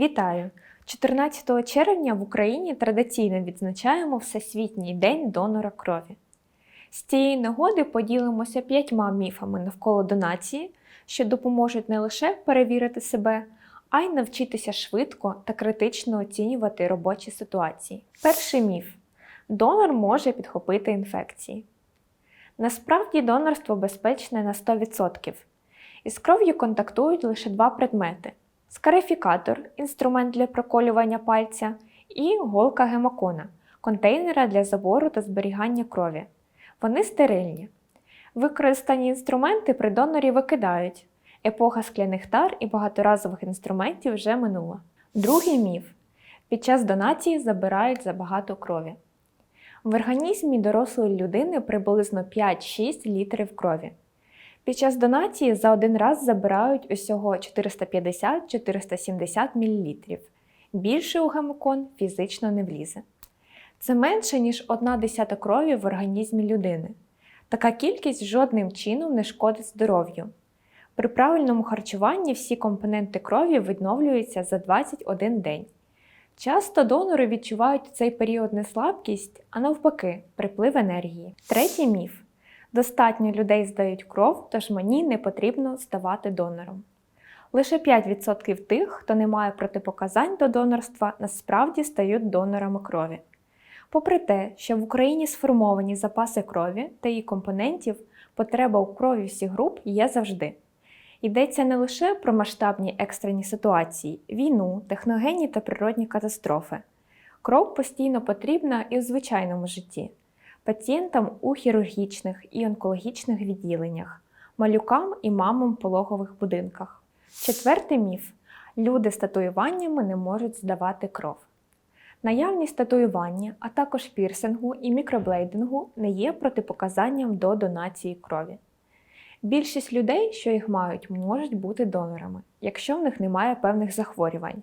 Вітаю! 14 червня в Україні традиційно відзначаємо Всесвітній день донора крові. З цієї нагоди поділимося п'ятьма міфами навколо донації, що допоможуть не лише перевірити себе, а й навчитися швидко та критично оцінювати робочі ситуації. Перший міф: донор може підхопити інфекції. Насправді донорство безпечне на 100%. Із кров'ю контактують лише два предмети: скарифікатор інструмент для проколювання пальця, і голка гемокона контейнера для забору та зберігання крові. Вони стерильні. Використані інструменти при донорі викидають. Епоха скляних тар і багаторазових інструментів вже минула. Другий міф: під час донації забирають забагато крові. В організмі дорослої людини приблизно 5-6 літрів крові. Під час донації за один раз забирають усього 450-470 мл. Більше у гемокон фізично не влізе. Це менше, ніж одна десята крові в організмі людини. Така кількість жодним чином не шкодить здоров'ю. При правильному харчуванні всі компоненти крові відновлюються за 21 день. Часто донори відчувають цей період не слабкість, а навпаки, приплив енергії. Третій міф: достатньо людей здають кров, тож мені не потрібно ставати донором. Лише 5% тих, хто не має протипоказань до донорства, насправді стають донорами крові. Попри те, що в Україні сформовані запаси крові та її компонентів, потреба у крові всіх груп є завжди. Йдеться не лише про масштабні екстрені ситуації, війну, техногенні та природні катастрофи. Кров постійно потрібна і у звичайному житті, пацієнтам у хірургічних і онкологічних відділеннях, малюкам і мамам в пологових будинках. Четвертий міф: люди з татуюваннями не можуть здавати кров. Наявність татуювання, а також пірсингу і мікроблейдингу не є протипоказанням до донації крові. Більшість людей, що їх мають, можуть бути донорами, якщо в них немає певних захворювань.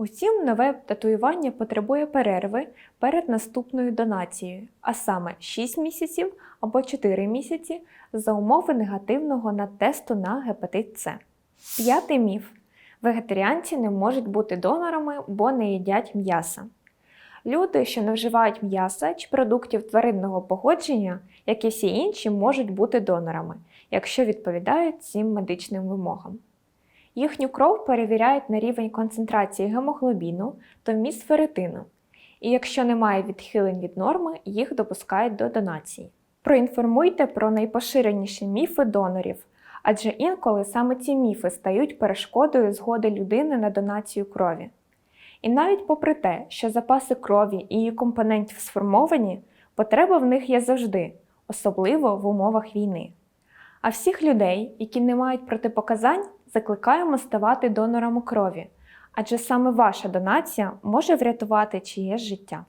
Утім, нове татуювання потребує перерви перед наступною донацією, а саме 6 місяців або 4 місяці за умови негативного надтесту на гепатит С. П'ятий міф: вегетаріанці не можуть бути донорами, бо не їдять м'яса. Люди, що не вживають м'яса чи продуктів тваринного походження, як і всі інші, можуть бути донорами, якщо відповідають цим медичним вимогам. Їхню кров перевіряють на рівень концентрації гемоглобіну та вміст ферритину, і якщо немає відхилень від норми, їх допускають до донації. Проінформуйте про найпоширеніші міфи донорів, адже інколи саме ці міфи стають перешкодою згоди людини на донацію крові. І навіть попри те, що запаси крові і її компонентів сформовані, потреба в них є завжди, особливо в умовах війни. А всіх людей, які не мають протипоказань, закликаємо ставати донорами крові, адже саме ваша донація може врятувати чиєсь життя.